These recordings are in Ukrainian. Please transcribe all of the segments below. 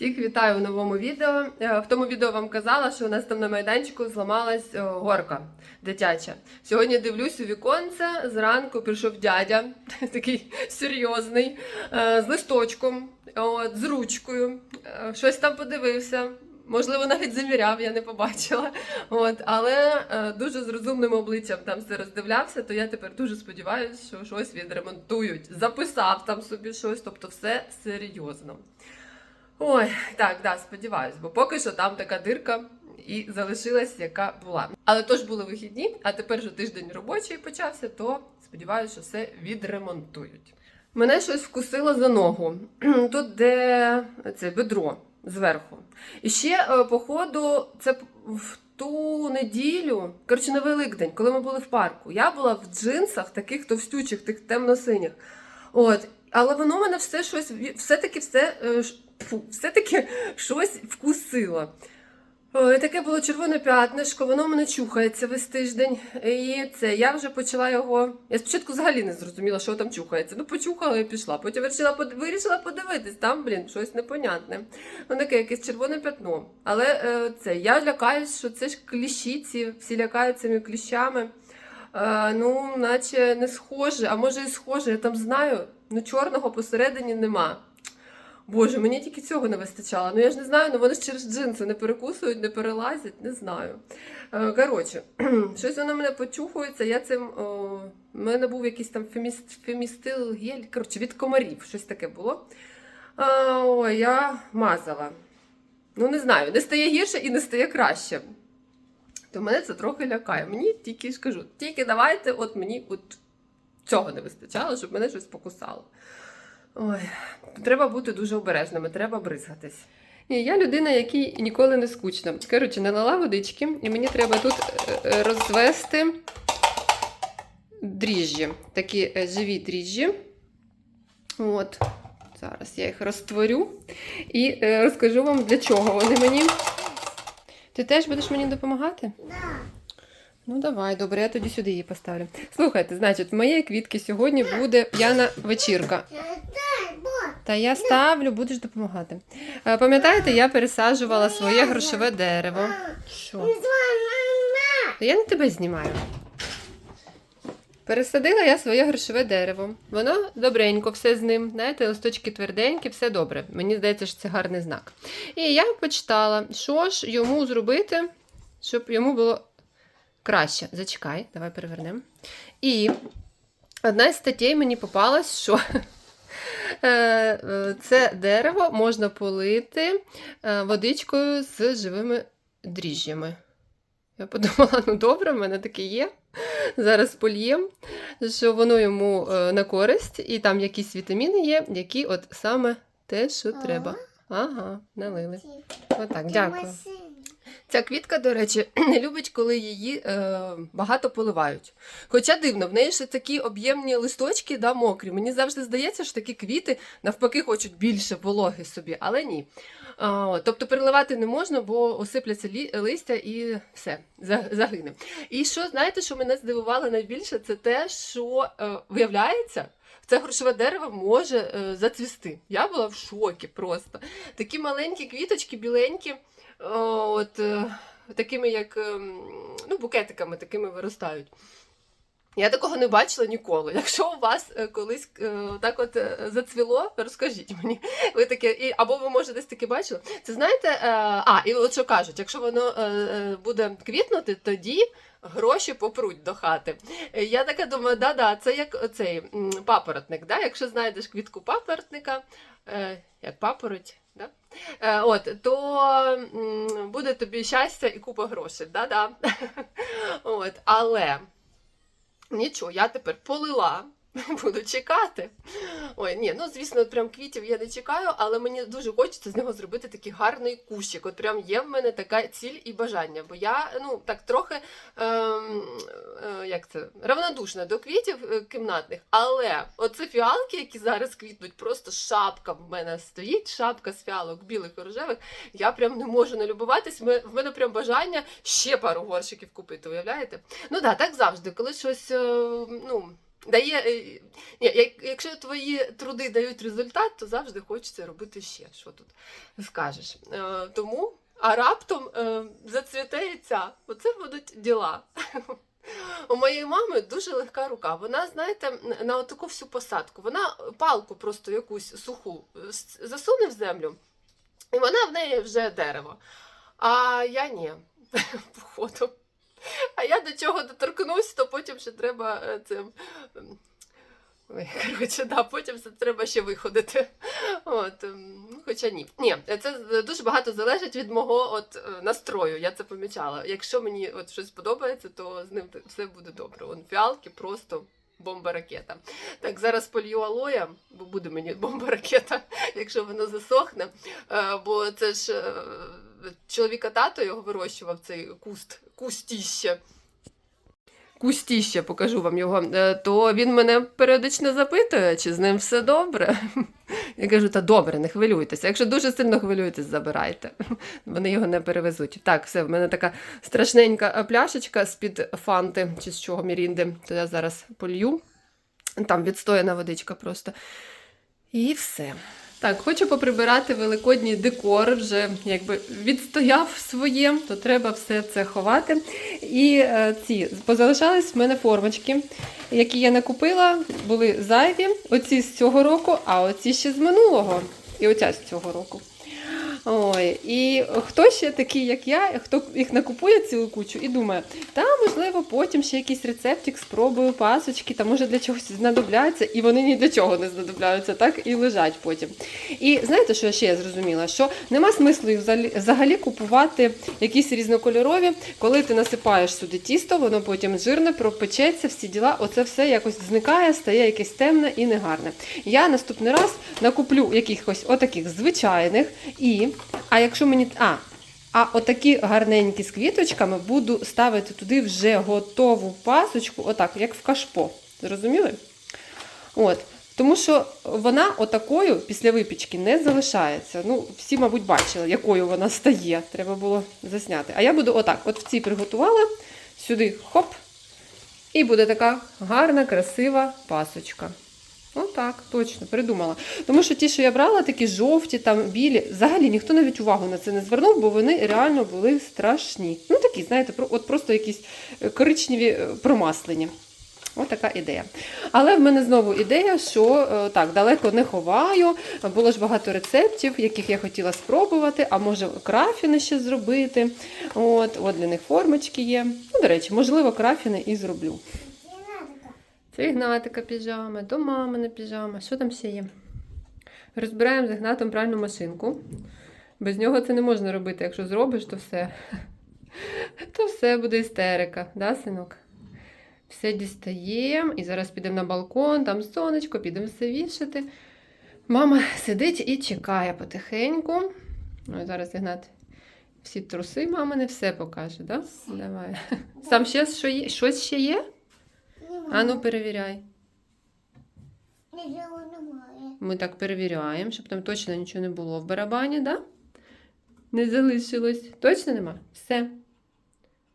Всіх вітаю у новому відео. Е, В тому відео вам казала, що у нас там на майданчику зламалась е, горка дитяча. Сьогодні дивлюсь у віконце. Зранку прийшов дядя, такий серйозний, е, з листочком, от, з ручкою. Щось там подивився. Можливо, навіть заміряв, я не побачила. От, але дуже з розумним обличчям там все роздивлявся, то я тепер дуже сподіваюся, що щось відремонтують. Записав там собі щось, тобто все серйозно. Ой, так, да, сподіваюсь, бо поки що там така дирка і залишилась, яка була. Але то були вихідні, а тепер вже тиждень робочий почався, то сподіваюся, що все відремонтують. Мене щось вкусило за ногу. Тут де це бедро зверху. І ще, е, походу, це в ту неділю, коротше, на Великдень, коли ми були в парку. Я була в джинсах, таких товстючих, тих темно-синіх. От. Але воно мене все щось, все-таки все, е, фу, все-таки щось вкусило. Таке було червоне п'ятнишко, воно мене чухається весь тиждень. І це я вже почала його. Я спочатку взагалі не зрозуміла, що там чухається. Ну, почухала і пішла. Потім вирішила, вирішила подивитись, там, блін, щось непонятне. Ну, таке якесь червоне п'ятно. Але е, це я лякаюсь, що це ж кліщі, ці всі лякають цими кліщами. Е, ну, наче не схоже, а може і схоже, я там знаю, ну чорного посередині нема. Боже, мені тільки цього не вистачало. Ну я ж не знаю, ну вони ж через джинси не перекусують, не перелазять, не знаю. Е, Коротше, щось воно мене почухується. Я цим. О, в мене був якийсь там феміст, фемістил гель, коротше, від комарів, щось таке було. А, ой, я мазала. Ну, не знаю, не стає гірше і не стає краще. То мене це трохи лякає. Мені тільки ж кажу, тільки давайте, от мені от цього не вистачало, щоб мене щось покусало. Ой, треба бути дуже обережними, треба бризгатись. Ні, я людина, якій ніколи не скучно. Коротше, налила водички, і мені треба тут е, е, розвести дріжджі, такі е, живі дріжджі. От. Зараз я їх розтворю і розкажу вам, для чого вони мені. Ти теж будеш мені допомагати? Ну, давай, добре, я тоді сюди її поставлю. Слухайте, значить, в моєї квітки сьогодні буде п'яна вечірка. Та я ставлю, будеш допомагати. Е, Пам'ятаєте, я пересаджувала своє грошове дерево. Що? Та я не тебе знімаю. Пересадила я своє грошове дерево. Воно добренько, все з ним. Знаєте, листочки тверденькі, все добре. Мені здається, що це гарний знак. І я почитала, що ж йому зробити, щоб йому було краще. Зачекай, давай перевернемо. І одна із статей мені попалась, що е, е, це дерево можна полити е, водичкою з живими дріжджями. Я подумала, ну добре, в мене таке є. Зараз польєм, що воно йому на користь, і там якісь вітаміни є, які от саме те, що треба. Ага, налили. Отак, дякую. Ця квітка, до речі, не любить, коли її е, багато поливають. Хоча дивно, в неї ще такі об'ємні листочки, да, мокрі. Мені завжди здається, що такі квіти навпаки хочуть більше вологи собі, але ні. От, тобто переливати не можна, бо осипляться лі, листя і все, загине. І що, знаєте, що мене здивувало найбільше, це те, що е, виявляється. Це грошове дерево може е, зацвісти. Я була в шокі просто. Такі маленькі квіточки, біленькі, от е, такими, як ем, ну, букетиками такими виростають. Я такого не бачила ніколи. Якщо у вас е, колись так от зацвіло, розкажіть мені. Ви таке, і, або ви може десь таке бачили. Це знаєте, а, і от що кажуть, якщо воно буде квітнути, тоді гроші попруть до хати. Е, Я така думаю, да-да, це як цей папоротник. Да? Якщо знайдеш квітку папоротника, е, як папороть, да? Е, от, то буде тобі щастя і купа грошей. Да-да. От, але нічого, я тепер полила. Буду чекати. Ой, ні, ну звісно, прям квітів я не чекаю, але мені дуже хочеться з нього зробити такий гарний кущик. От прям є в мене така ціль і бажання. Бо я ну так трохи ем, е, як це равнодушна до квітів е, кімнатних. Але оце фіалки, які зараз квітнуть, просто шапка в мене стоїть, шапка з фіалок білих і рожевих. Я прям не можу налюбуватись. В мене прям бажання ще пару горщиків купити. Уявляєте? Ну да, так завжди, коли щось е, ну. Дає. е, Ні, якщо твої труди дають результат, то завжди хочеться робити ще. Що тут скажеш? Е, тому, а раптом е, зацвіте. Оце будуть діла. У моєї мами дуже легка рука. Вона, знаєте, на таку всю посадку. Вона палку просто якусь суху засуне в землю, і вона в неї вже дерево. А я ні, походу. А я до чого доторкнусь, то потім ще треба е, цим. ем, коротше, да, потім це треба ще виходити. От, ем, ну, хоча ні. Ні, це дуже багато залежить від мого от, е, настрою, я це помічала. Якщо мені от щось подобається, то з ним все буде добре. Он фіалки просто бомба ракета. Так, зараз полью алоя, бо буде мені бомба ракета, якщо воно засохне. Е, Бо це ж е, чоловіка тато його вирощував цей куст, кустіще. Кустіще, покажу вам його, Е, то він мене періодично запитує, чи з ним все добре. Я кажу, та добре, не хвилюйтеся. Якщо дуже сильно хвилюєтесь, забирайте. Вони його не перевезуть. Так, все, в мене така страшненька пляшечка з-під фанти чи з чого мірінди, то я зараз полью. Там відстояна водичка просто. І все. Так, хочу поприбирати великодній декор, вже якби відстояв своє, то треба все це ховати. І е, ці позалишались в мене формочки, які я не купила, були зайві. Оці з цього року, а оці ще з минулого. І оця з цього року. Ой, і хто ще такий, як я, хто їх накупує цілу кучу і думає, та можливо потім ще якийсь рецептик спробую, пасочки, та може для чогось знадобляться, і вони ні для чого не знадобляються, так і лежать потім. І знаєте, що я ще я зрозуміла? Що нема смислу взагалі купувати якісь різнокольорові, коли ти насипаєш сюди тісто, воно потім жирне, пропечеться, всі діла, оце все якось зникає, стає якесь темне і негарне. Я наступний раз накуплю якихось отаких звичайних і. А якщо мені. А, а отакі гарненькі з квіточками буду ставити туди вже готову пасочку, отак, як в кашпо. Зрозуміли? От. Тому що вона отакою після випічки не залишається. Ну, всі, мабуть, бачили, якою вона стає. Треба було засняти. А я буду отак: от в цій приготувала, сюди хоп, і буде така гарна, красива пасочка. Отак, точно, придумала. Тому що ті, що я брала, такі жовті, там білі, взагалі ніхто навіть увагу на це не звернув, бо вони реально були страшні. Ну такі, знаєте, от просто якісь е, коричневі е, промаслені. Ось така ідея. Але в мене знову ідея, що е, так, далеко не ховаю. Було ж багато рецептів, яких я хотіла спробувати, а може крафіни ще зробити. От, от для них формочки є. Ну, до речі, можливо, крафіни і зроблю. Це Ігнатика піжама, до мамина піжама. Що там ще є? Розбираємо з Ігнатом пральну машинку. Без нього це не можна робити. Якщо зробиш, то все. То все буде істерика, да, синок? Все дістаємо. І зараз підемо на балкон, там сонечко, підемо все вішати. Мама сидить і чекає потихеньку. Ну, зараз Ігнат всі труси мамини все покаже, да? Давай. Там ще щось ще є? А ну перевіряй. Нічого немає. Ми так перевіряємо, щоб там точно нічого не було в барабані, да? Не залишилось. Точно нема? Все.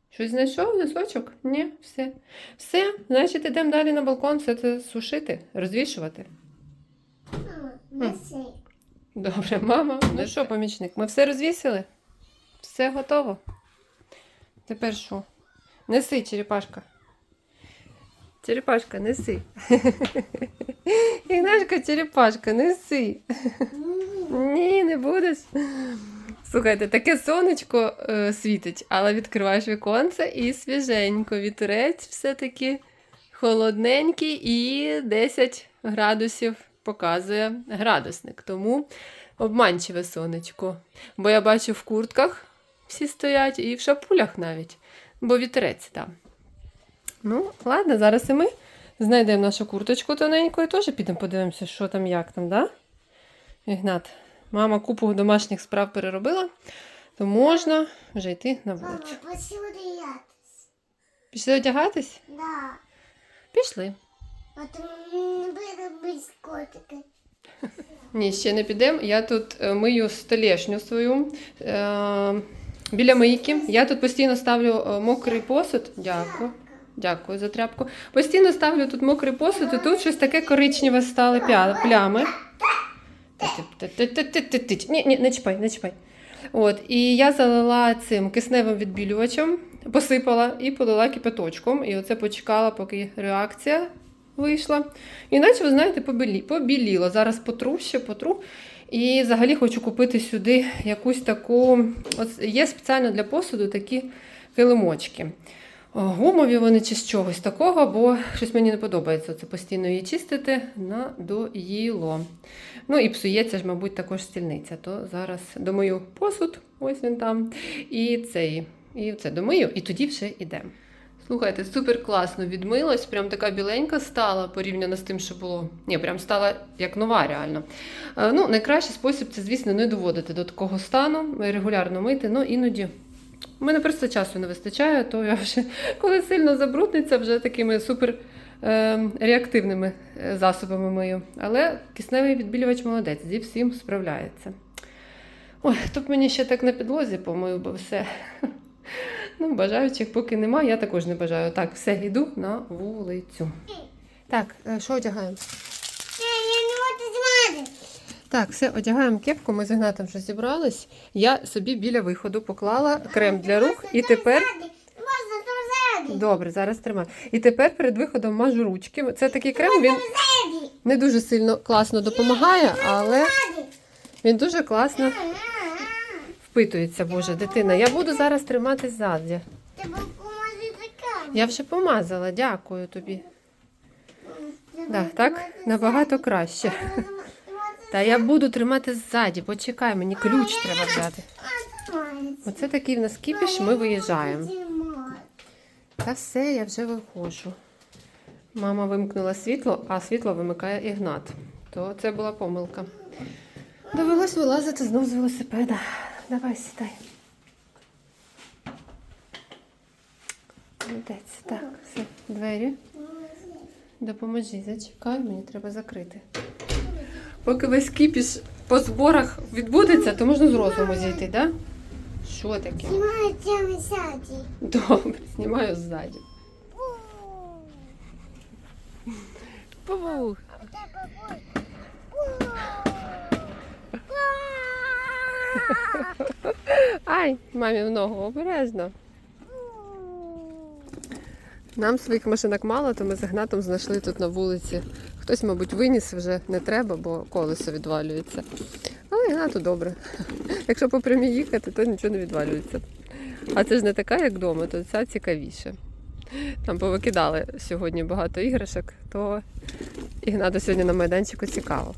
Щось знайшов носочок? Ні, все. Все, значить, йдемо далі на балкон все це сушити, розвішувати. Мама, неси. Добре, мама. Ну що, помічник, ми все розвісили? Все готово. Тепер що? Неси, черепашка. Черепашка, неси. Ігнашка, черепашка, неси. Ні, не будеш. Слухайте, таке сонечко е, світить, але відкриваєш віконце і свіженько. Вітерець все-таки холодненький і 10 градусів показує градусник. Тому обманчиве сонечко. Бо я бачу в куртках всі стоять і в шапулях навіть, бо вітерець там. Ну, ладно, зараз і ми знайдемо нашу курточку тоненьку і теж підемо подивимося, що там, як там, да? Ігнат, мама купу домашніх справ переробила, то можна вже йти на вулицю. Мама, вулицю. посмотри. Пішли одягатись? Да. Пішли. Потом не буду быть котика. Ні, ще не підемо. Я тут е, мию столешню свою е, біля мийки. Я тут постійно ставлю е, мокрий посуд. Дякую. Дякую за тряпку. Постійно ставлю тут мокрий посуд, і тут щось таке коричневе стали плями. Ні, ні, не чіпай, не чіпай. От, і я залила цим кисневим відбілювачем, посипала і полила кипяточком. І оце почекала, поки реакція вийшла. Іначе, ви знаєте, побілі, побіліло. Зараз потру, ще потру. І взагалі хочу купити сюди якусь таку. От є спеціально для посуду такі килимочки. Гумові вони чи з чогось такого, бо щось мені не подобається це постійно її чистити надоїло. Ну і псується ж, мабуть, також стільниця. То зараз домию посуд, ось він там, і цей, і це домию, і тоді вже йдемо. Слухайте, супер класно відмилась, прям така біленька стала порівняно з тим, що було. Ні, прям стала як нова, реально. Е, Ну, найкращий спосіб це, звісно, не доводити до такого стану, регулярно мити, ну іноді. У мене просто часу не вистачає, то я вже коли сильно забрудниться, вже такими супер е, реактивними е, засобами мию. Але кисневий відбілювач молодець, зі всім справляється. Ой, тут мені ще так на підлозі помию, бо все. Ну, бажаючих поки нема, я також не бажаю. Так, все, йду на вулицю. Так, е, що одягаємо? Я не можу знати. Так, все, одягаємо кепку, ми з Ігнатом вже зібрались. Я собі біля виходу поклала крем для рук і тепер. Добре, зараз тримаю. І тепер перед виходом мажу ручки. Це такий крем, він не дуже сильно класно допомагає, але він дуже класно впитується, Боже, дитина. Я буду зараз тримати ззаді. Я вже помазала, дякую тобі. Так, так набагато краще. Та я буду тримати ззаді, почекай, мені ключ треба взяти. Оце такий в нас кіпіш, ми виїжджаємо. Та все, я вже виходжу. Мама вимкнула світло, а світло вимикає Ігнат. То це була помилка. Довелось вилазити знов з велосипеда. Давай сідай. Молодець. Так, все, двері. Допоможи, зачекай, мені треба закрити. Поки весь кіпіш по зборах відбудеться, то можна з розуму зійти, так? Да? Що таке? Знімаю теми сяді. Добре, знімаю ззаді. Павух. Ай, мамі в ногу обережно. Нам своїх машинок мало, то ми з Гнатом знайшли тут на вулиці. Хтось, мабуть, виніс вже не треба, бо колесо відвалюється. Але Ігнату добре. Якщо по прямій їхати, то нічого не відвалюється. А це ж не така, як вдома, то ця цікавіше. Там повикидали сьогодні багато іграшок, то Ігната сьогодні на майданчику цікаво.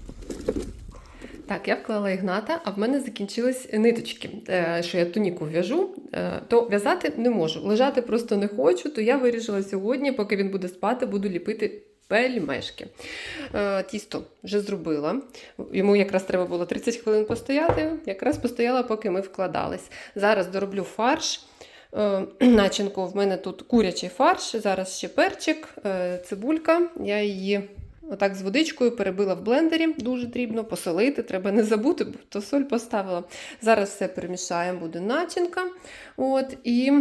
Так, я вклала Ігната, а в мене закінчились ниточки, е, що я туніку в'яжу, е, то в'язати не можу. Лежати просто не хочу, то я вирішила сьогодні, поки він буде спати, буду ліпити пельмешки. Е, Тісто вже зробила. Йому якраз треба було 30 хвилин постояти. Якраз постояла, поки ми вкладались. Зараз дороблю фарш. Е, Начинку в мене тут курячий фарш, зараз ще перчик, е, цибулька. Я її отак з водичкою перебила в блендері, дуже дрібно, посолити, треба не забути, бо то соль поставила. Зараз все перемішаємо, буде начинка. От, і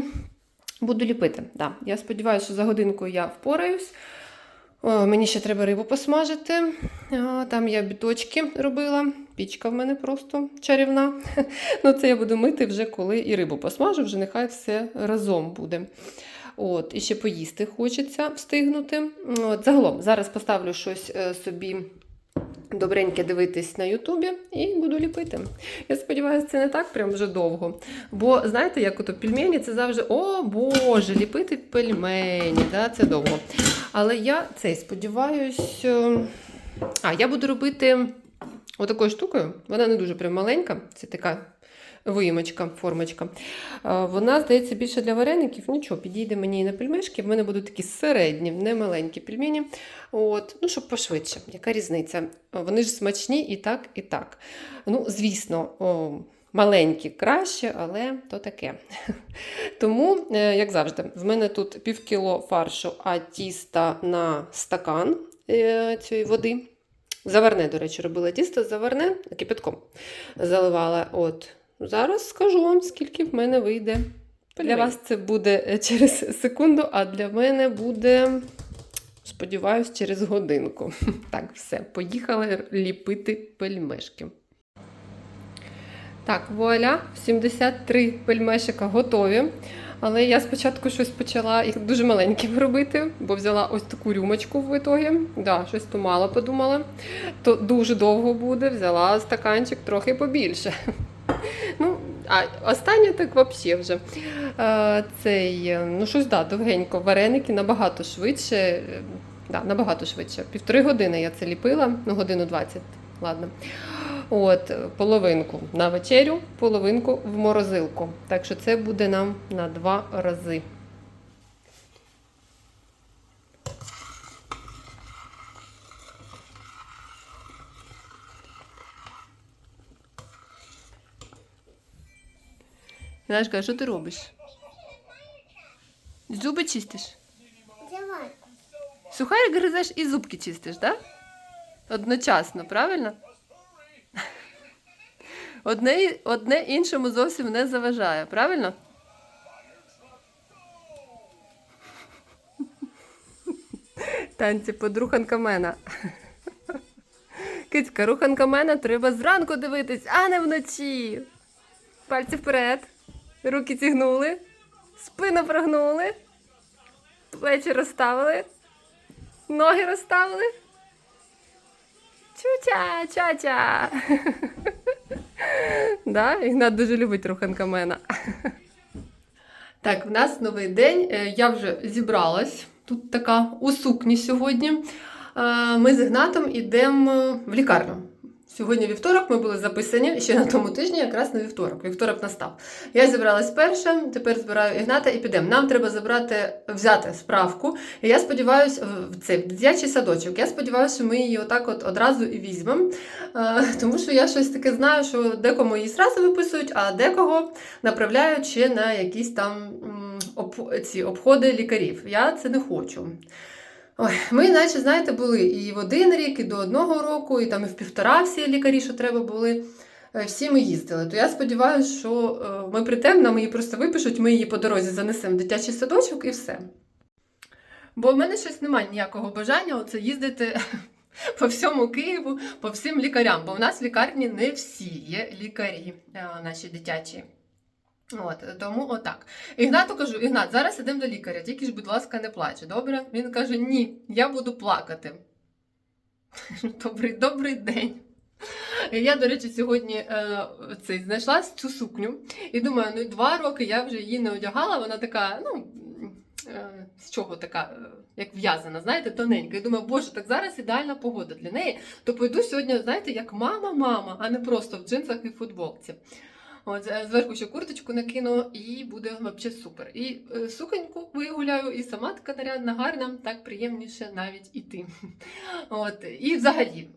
буду ліпити. Да. Я сподіваюся, що за годинку я впораюсь. О, мені ще треба рибу посмажити. О, Там я біточки робила. Пічка в мене просто чарівна. Ну, це я буду мити вже коли і рибу посмажу, вже нехай все разом буде. От, і ще поїсти хочеться встигнути. От, загалом, зараз поставлю щось е, собі добреньке дивитись на Ютубі і буду ліпити. Я сподіваюся, це не так прям вже довго. Бо знаєте, як ото пельмені, це завжди о Боже, ліпити пельмені, да, це довго. Але я цей сподіваюсь. е, А, я буду робити отакою штукою. Вона не дуже прям маленька, це така виїмочка, формочка. Е, Вона, здається, більше для вареників. Нічого, підійде мені і на пельмешки. В мене будуть такі середні, не маленькі пельмені. От, ну, щоб пошвидше. Яка різниця? Е, Вони ж смачні і так, і так. Ну, звісно, о, маленькі краще, але то таке. Тому, е, як завжди, в мене тут пів кіло фаршу, а тіста на стакан цієї води. Заварне, до речі, робила тісто заварне кипятком заливала. От. Зараз скажу вам, скільки в мене вийде Для вас це буде е, через секунду, а для мене буде, сподіваюсь, через годинку. Так, все, поїхали ліпити пельмешки. Так, вуаля, 73 пельмешика готові. Але я спочатку щось почала їх дуже маленькими робити, бо взяла ось таку рюмочку в ітогі. Да, щось то мало подумала. То дуже довго буде, взяла стаканчик трохи побільше. А останнє так взагалі вже. Е, Цей, ну щось да, довгенько. Вареники набагато швидше. е, Да, набагато швидше. Півтори години я це ліпила, ну годину 20, ладно. От, половинку на вечерю, половинку в морозилку. Так що це буде нам на два рази. Нашка, що ти робиш? Зуби чистиш? Давай. Сухарик гризеш і зубки чистиш, так? Да? Одночасно, правильно? Одне, одне іншому зовсім не заважає, правильно? Танці под руханка мена. Кицька, руханка мена треба зранку дивитись, а не вночі. Пальці вперед. Руки зігнули, спину прогнули, плечі розставили. Ноги розставили. Чуча, чача. да, Ігнат дуже любить руханка мена. так, в нас новий день. Е, Я вже зібралась. Тут така у сукні сьогодні. Е, Ми з Ігнатом йдемо в лікарню. Сьогодні вівторок, ми були записані ще на тому тижні, якраз на вівторок. Вівторок настав. Я зібралась перша, тепер збираю Ігната і підемо. Нам треба забрати, взяти справку. І я сподіваюся, в цей дитячий садочок. Я сподіваюся, що ми її отак от одразу і візьмемо. Е, Тому що я щось таке знаю, що декому її зразу виписують, а декого направляють ще на якісь там об, ці обходи лікарів. Я це не хочу. Ой, ми, наче, знаєте, були і в один рік, і до одного року, і там і в півтора всі лікарі, що треба були. Е, Всі ми їздили. То я сподіваюся, що е, ми прийдемо, нам її просто випишуть, ми її по дорозі занесемо в дитячий садочок і все. Бо в мене щось немає ніякого бажання оце їздити по всьому Києву, по всім лікарям. Бо в нас в лікарні не всі є лікарі, е, наші дитячі. От, тому отак. Ігнату кажу, Ігнат, зараз ідемо до лікаря, тільки ж, будь ласка, не плач. Добре? Він каже: ні, я буду плакати. Добрий, добрий день. Я, до речі, сьогодні е, цей, знайшла цю сукню і думаю, ну два роки я вже її не одягала, вона така, ну. е, З чого така, е, як в'язана, знаєте, тоненька. І думаю, боже, так зараз ідеальна погода для неї. То пойду сьогодні, знаєте, як мама-мама, а не просто в джинсах і футболці. От, е, зверху ще курточку накину, і буде взагалі супер. І е, суконьку вигуляю, і сама така нарядна, гарна, так приємніше навіть іти. От, і взагалі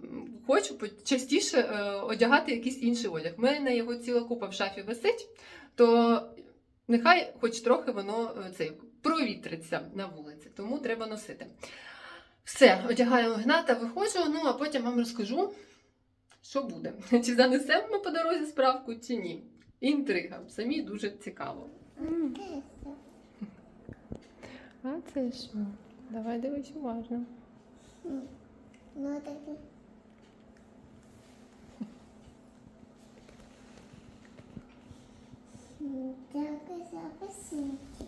хочу частіше е, одягати якийсь інший одяг. У мене його ціла купа в шафі висить, то нехай хоч трохи воно цей, провітриться на вулиці, тому треба носити. Все, одягаю гната, виходжу, ну а потім вам розкажу, що буде. Чи занесемо по дорозі справку, чи ні. Інтрига. Самі дуже цікаво. А це що? Давай дивись уважно. Ну, так. Дякую за писинки.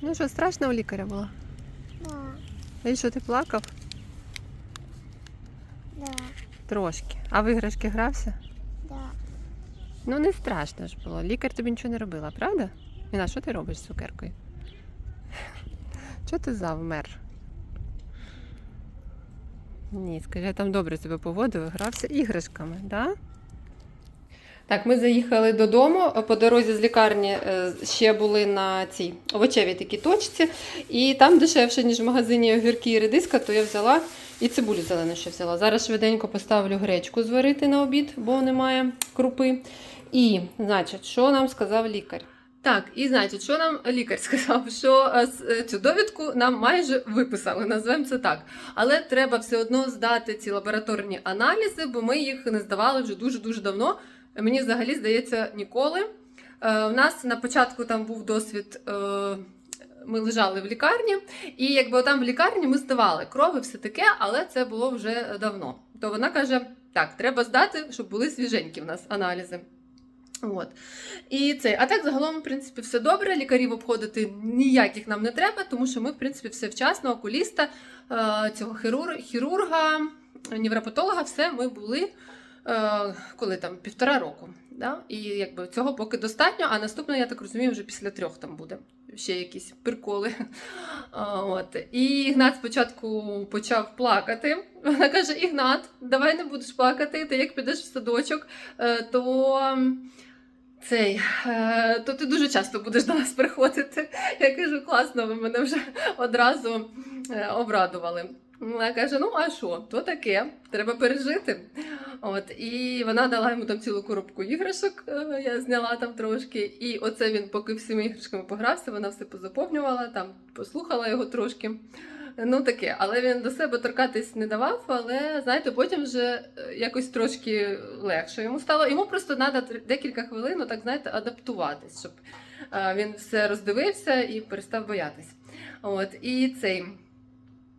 Ну що, страшно у лікаря було? Да, І що ти плакав? да, Трошки. А в іграшки грався? Ну не страшно ж було. Лікар тобі нічого не робила, правда? Іна, що ти робиш з цукеркою? Чого ти завмер? Ні, скажи, я там добре себе поводив, грався іграшками, да? Так, ми заїхали додому. По дорозі з лікарні е, ще були на цій овочевій такій точці, і там дешевше, ніж в магазині огірки і редиска, то я взяла і цибулю зелену ще взяла. Зараз швиденько поставлю гречку зварити на обід, бо немає крупи. І, значить, що нам сказав лікар? Так, і значить, що нам лікар сказав, що е, е, цю довідку нам майже виписали, назвемо це так. Але треба все одно здати ці лабораторні аналізи, бо ми їх не здавали вже дуже-дуже давно. Мені взагалі здається, ніколи. Е, у нас на початку там був досвід. Е, ми лежали в лікарні, і якби там в лікарні ми здавали кров і все таке, але це було вже давно. То вона каже: так, треба здати, щоб були свіженькі в нас аналізи. От. І це, а так загалом, в принципі, все добре. Лікарів обходити ніяких нам не треба, тому що ми, в принципі, все вчасно, окуліста, е, цього хірурга, невропатолога, все ми були е, коли там півтора року. Да? І якби цього поки достатньо, а наступне, я так розумію, вже після трьох там буде ще якісь приколи. От. І Ігнат спочатку почав плакати. Вона каже: Ігнат, давай не будеш плакати, ти як підеш в садочок, е, то. Цей, е, то ти дуже часто будеш до нас приходити. Я кажу, класно, ви мене вже одразу е, обрадували. Вона каже: ну а що, то таке, треба пережити. От, і вона дала йому там цілу коробку іграшок, е, я зняла там трошки. І оце він, поки всіми іграшками погрався, вона все позаповнювала, там послухала його трошки. Ну таке, але він до себе торкатись не давав. Але знаєте, потім вже е, якось трошки легше йому стало. Йому просто треба декілька хвилин, так знаєте, адаптуватись, щоб е, він все роздивився і перестав боятись. От і цей.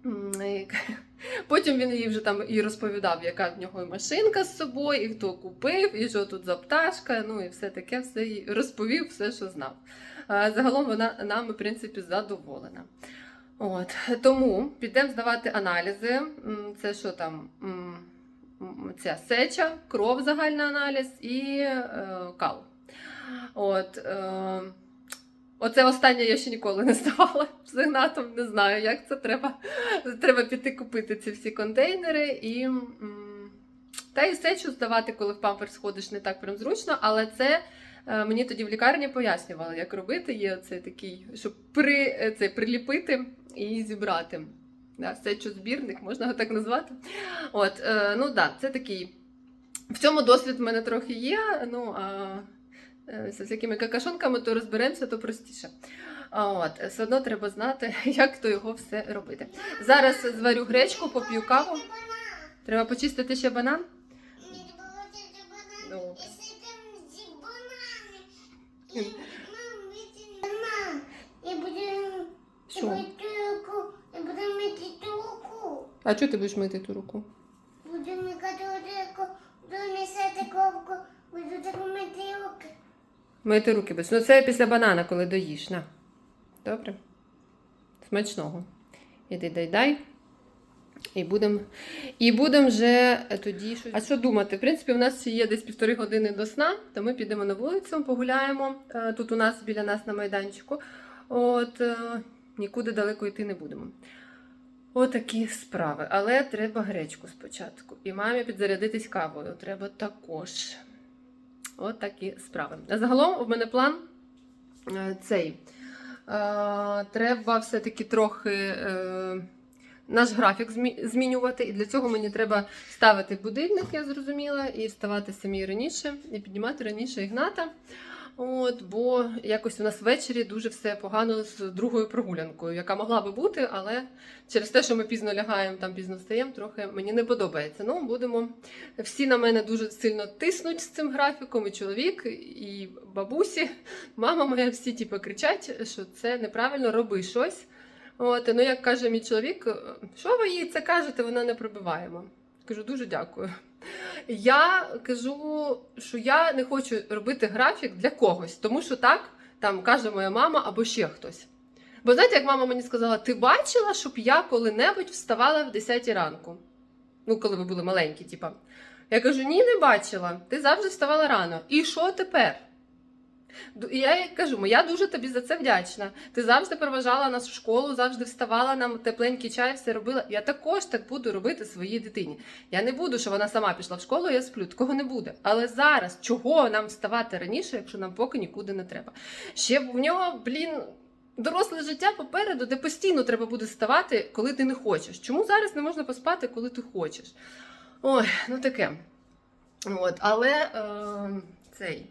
Потім він їй вже там і розповідав, яка в нього і машинка з собою, і хто купив, і що тут за пташка, ну і все таке, все і розповів все, що знав. Загалом вона нами, в принципі, задоволена. От. Тому підемо здавати аналізи. Це що там? Ця сеча, кров, загальний аналіз і е, кал. От, е, оце останнє я ще ніколи не здавала з Ігнатом, не знаю, як це треба. Треба піти купити ці всі контейнери і. Та і сечу здавати, коли в памперс ходиш, не так прям зручно, але це е, мені тоді в лікарні пояснювали, як робити. Є цей такий, щоб при, е, це, приліпити і зібрати. Да, сечу збірник, можна його так назвати. От, е, ну да, це такий. В цьому досвід в мене трохи є. Ну, а з всякими какашонками, то розберемося, то простіше. От, все одно треба знати, як то його все робити. Зараз зварю гречку, поп'ю каву. Треба почистити ще банан. Ну. Що? А чого ти будеш мити ту руку? Буду микати руку, буду несати ковку, буду так мити руки. Мити руки без. Ну це після банана, коли доїш. На. Добре? Смачного. Іди дай дай. І будемо і будем вже тоді щось. А що думати? В принципі, у нас ще є десь півтори години до сна, то ми підемо на вулицю, погуляємо. Е, Тут у нас біля нас на майданчику. От е, нікуди далеко йти не будемо. Отакі справи. Але треба гречку спочатку. І мамі підзарядитись кавою. Треба також. От такі справи. Загалом в мене план е, цей. Е, треба все-таки трохи е, наш графік змінювати. І для цього мені треба ставити будильник, я зрозуміла, і вставати самі раніше, і піднімати раніше Ігната. От, бо якось у нас ввечері дуже все погано з другою прогулянкою, яка могла би бути, але через те, що ми пізно лягаємо, там пізно встаємо, трохи мені не подобається. Ну, будемо всі на мене дуже сильно тиснуть з цим графіком, і чоловік, і бабусі, мама моя, всі типу, кричать, що це неправильно, роби щось. От, ну, як каже мій чоловік, що ви їй це кажете, вона не пробиваємо. Кажу, дуже дякую. Я кажу, що я не хочу робити графік для когось, тому що так там каже моя мама або ще хтось. Бо знаєте, як мама мені сказала, ти бачила, щоб я коли-небудь вставала в 10 ранку? Ну, коли ви були маленькі, типа. Я кажу: ні, не бачила. Ти завжди вставала рано. І що тепер? І я їй кажу, я дуже тобі за це вдячна. Ти завжди проважала нас в школу, завжди вставала нам тепленький чай, все робила. Я також так буду робити своїй дитині. Я не буду, що вона сама пішла в школу, я сплю. Такого не буде. Але зараз чого нам вставати раніше, якщо нам поки нікуди не треба? Ще в нього, блін. Доросле життя попереду, де постійно треба буде вставати, коли ти не хочеш. Чому зараз не можна поспати, коли ти хочеш? Ой, ну таке. От, але е, цей.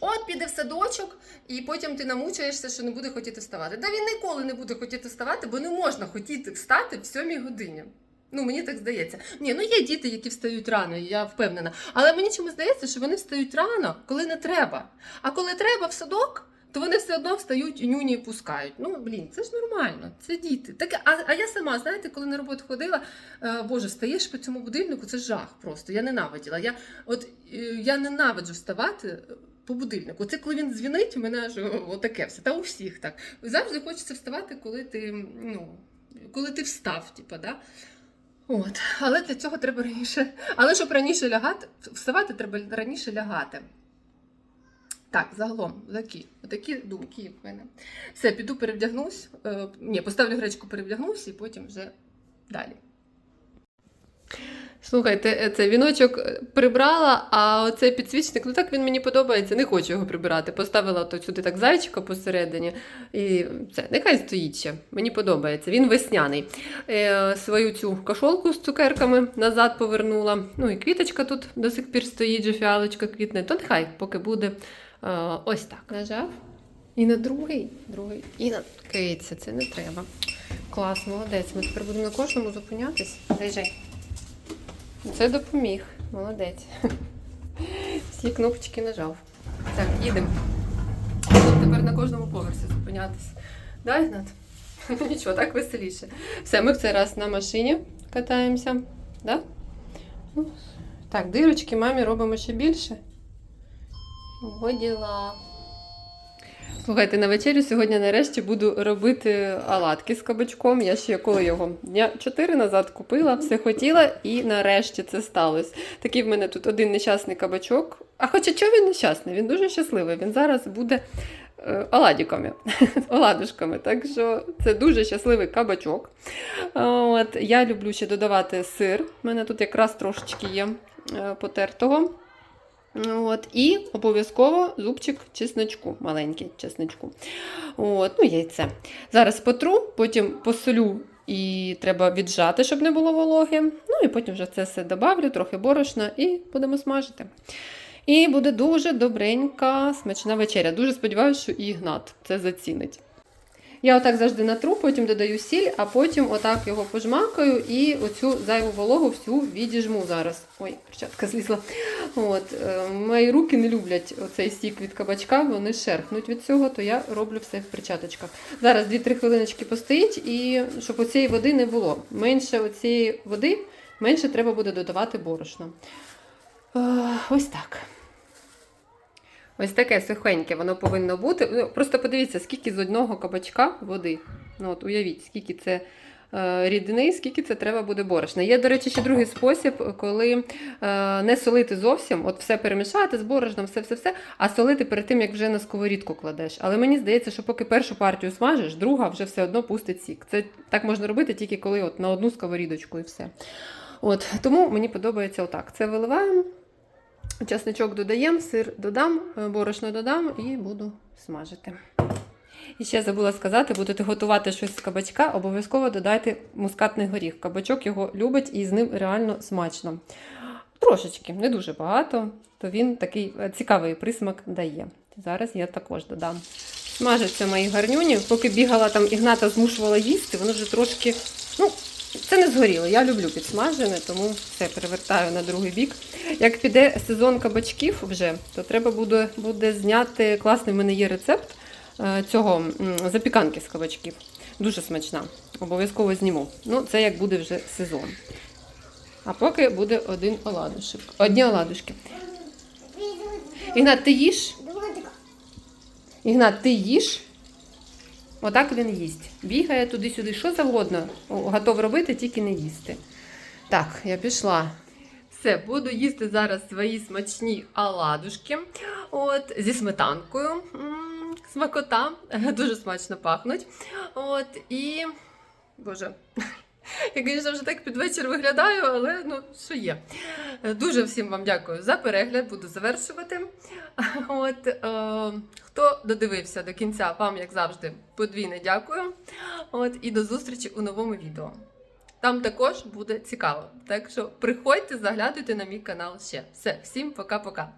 От піде в садочок, і потім ти намучаєшся, що не буде хотіти вставати. Та він ніколи не буде хотіти вставати, бо не можна хотіти встати в сьомій годині. Ну, мені так здається. Ні, ну є діти, які встають рано, я впевнена. Але мені чомусь здається, що вони встають рано, коли не треба. А коли треба в садок, то вони все одно встають і нюні пускають. Ну, блін, це ж нормально, це діти. Так, а, а я сама, знаєте, коли на роботу ходила, е, боже, стаєш по цьому будильнику, це жах просто. Я ненавиділа. Я, от, е, я ненавиджу вставати. По будильнику. Це коли він дзвінить, у мене ж отаке все. Та у всіх так. Завжди хочеться вставати, коли ти, ну, коли ти встав, типу, да? От. Але для цього треба раніше. Але щоб раніше лягати, вставати, треба раніше лягати. Так, загалом, такі, такі думки в мене. Все, піду перевдягнусь. Е, ні, поставлю гречку, перевдягнусь і потім вже далі. Слухайте, це віночок е, прибрала, а оцей підсвічник, ну так він мені подобається, не хочу його прибирати. Поставила то сюди так зайчика посередині. І це, нехай стоїть ще. Мені подобається. Він весняний. Е, свою цю кошолку з цукерками назад повернула. Ну і квіточка тут до сих пір стоїть, же фіалочка квітне. То нехай поки буде е, ось так. Нажав. І на другий, другий, і на киця, це не треба. Клас, молодець. Ми тепер будемо на кожному зупинятись. Лежи. Це допоміг. Молодець. Всі кнопочки нажав. Так, їдемо. Тепер на кожному поверсі зупинятись. Да, Ігнат? Нічого, так веселіше. Все, ми в цей раз на машині катаємося. Да? Ну, Так, дирочки мамі робимо ще більше. Ого, діла. Слухайте, на вечерю сьогодні нарешті буду робити оладки з кабачком. Я ще коли його дня 4 назад купила, все хотіла, і нарешті це сталося. Такий в мене тут один нещасний кабачок. А хоча чого він нещасний? Він дуже щасливий. Він зараз буде е, оладіками, оладушками. Так що це дуже щасливий кабачок. От, я люблю ще додавати сир. У мене тут якраз трошечки є е, потертого. От, і обов'язково зубчик чесночку, маленький чесночку. От, ну, яйце. Зараз потру, потім посолю і треба віджати, щоб не було вологи. Ну і потім вже це все добавлю, трохи борошна і будемо смажити. І буде дуже добренька, смачна вечеря. Дуже сподіваюся, що і Ігнат це зацінить. Я отак завжди натру, потім додаю сіль, а потім отак його пожмакаю і оцю зайву вологу всю відіжму зараз. Ой, перчатка злізла. От, е, мої руки не люблять оцей сік від кабачка, вони шерхнуть від цього, то я роблю все в перчаточках. Зараз 2-3 хвилиночки постоїть, і щоб оцієї води не було. Менше оцієї води, менше треба буде додавати борошно. Е, ось так. Ось таке сухеньке воно повинно бути. Ну, Просто подивіться, скільки з одного кабачка води. Ну, от уявіть, скільки це е, рідини, скільки це треба буде борошна. Є, до речі, ще другий спосіб, коли е, не солити зовсім, от все перемішати з борошном, все-все-все, а солити перед тим, як вже на сковорідку кладеш. Але мені здається, що поки першу партію смажиш, друга вже все одно пустить сік. Це так можна робити тільки коли от на одну сковорідочку і все. От, тому мені подобається отак. Це виливаємо. Часничок додаємо, сир додам, е, борошно додам і буду смажити. І ще забула сказати, будете готувати щось з кабачка, обов'язково додайте мускатний горіх. Кабачок його любить і з ним реально смачно. Трошечки, не дуже багато, то він такий е, цікавий присмак дає. Зараз я також додам. Смажаться мої гарнюні. Поки бігала там Ігната змушувала їсти, воно вже трошки. Ну, це не згоріло. Я люблю підсмажене, тому все перевертаю на другий бік. Як піде сезон кабачків вже, то треба буде, буде зняти класний в мене є рецепт е, цього запіканки з кабачків. Дуже смачна. Обов'язково зніму. Ну, це як буде вже сезон. А поки буде один оладушек. Одні оладушки. Ігнат, ти їш? Ігнат, ти їш? Отак він їсть. Бігає туди-сюди, що завгодно. Готов робити, тільки не їсти. Так, я пішла. Все, буду їсти зараз свої смачні оладушки. От, зі сметанкою. Смакота. Дуже смачно пахнуть. От, і. Боже. Я, звісно, вже так під вечір виглядаю, але ну, що є. Дуже всім вам дякую за перегляд, буду завершувати. От, е, хто додивився до кінця, вам, як завжди, подвійне дякую. От, і до зустрічі у новому відео. Там також буде цікаво. Так що приходьте, заглядуйте на мій канал ще. Все, всім пока-пока.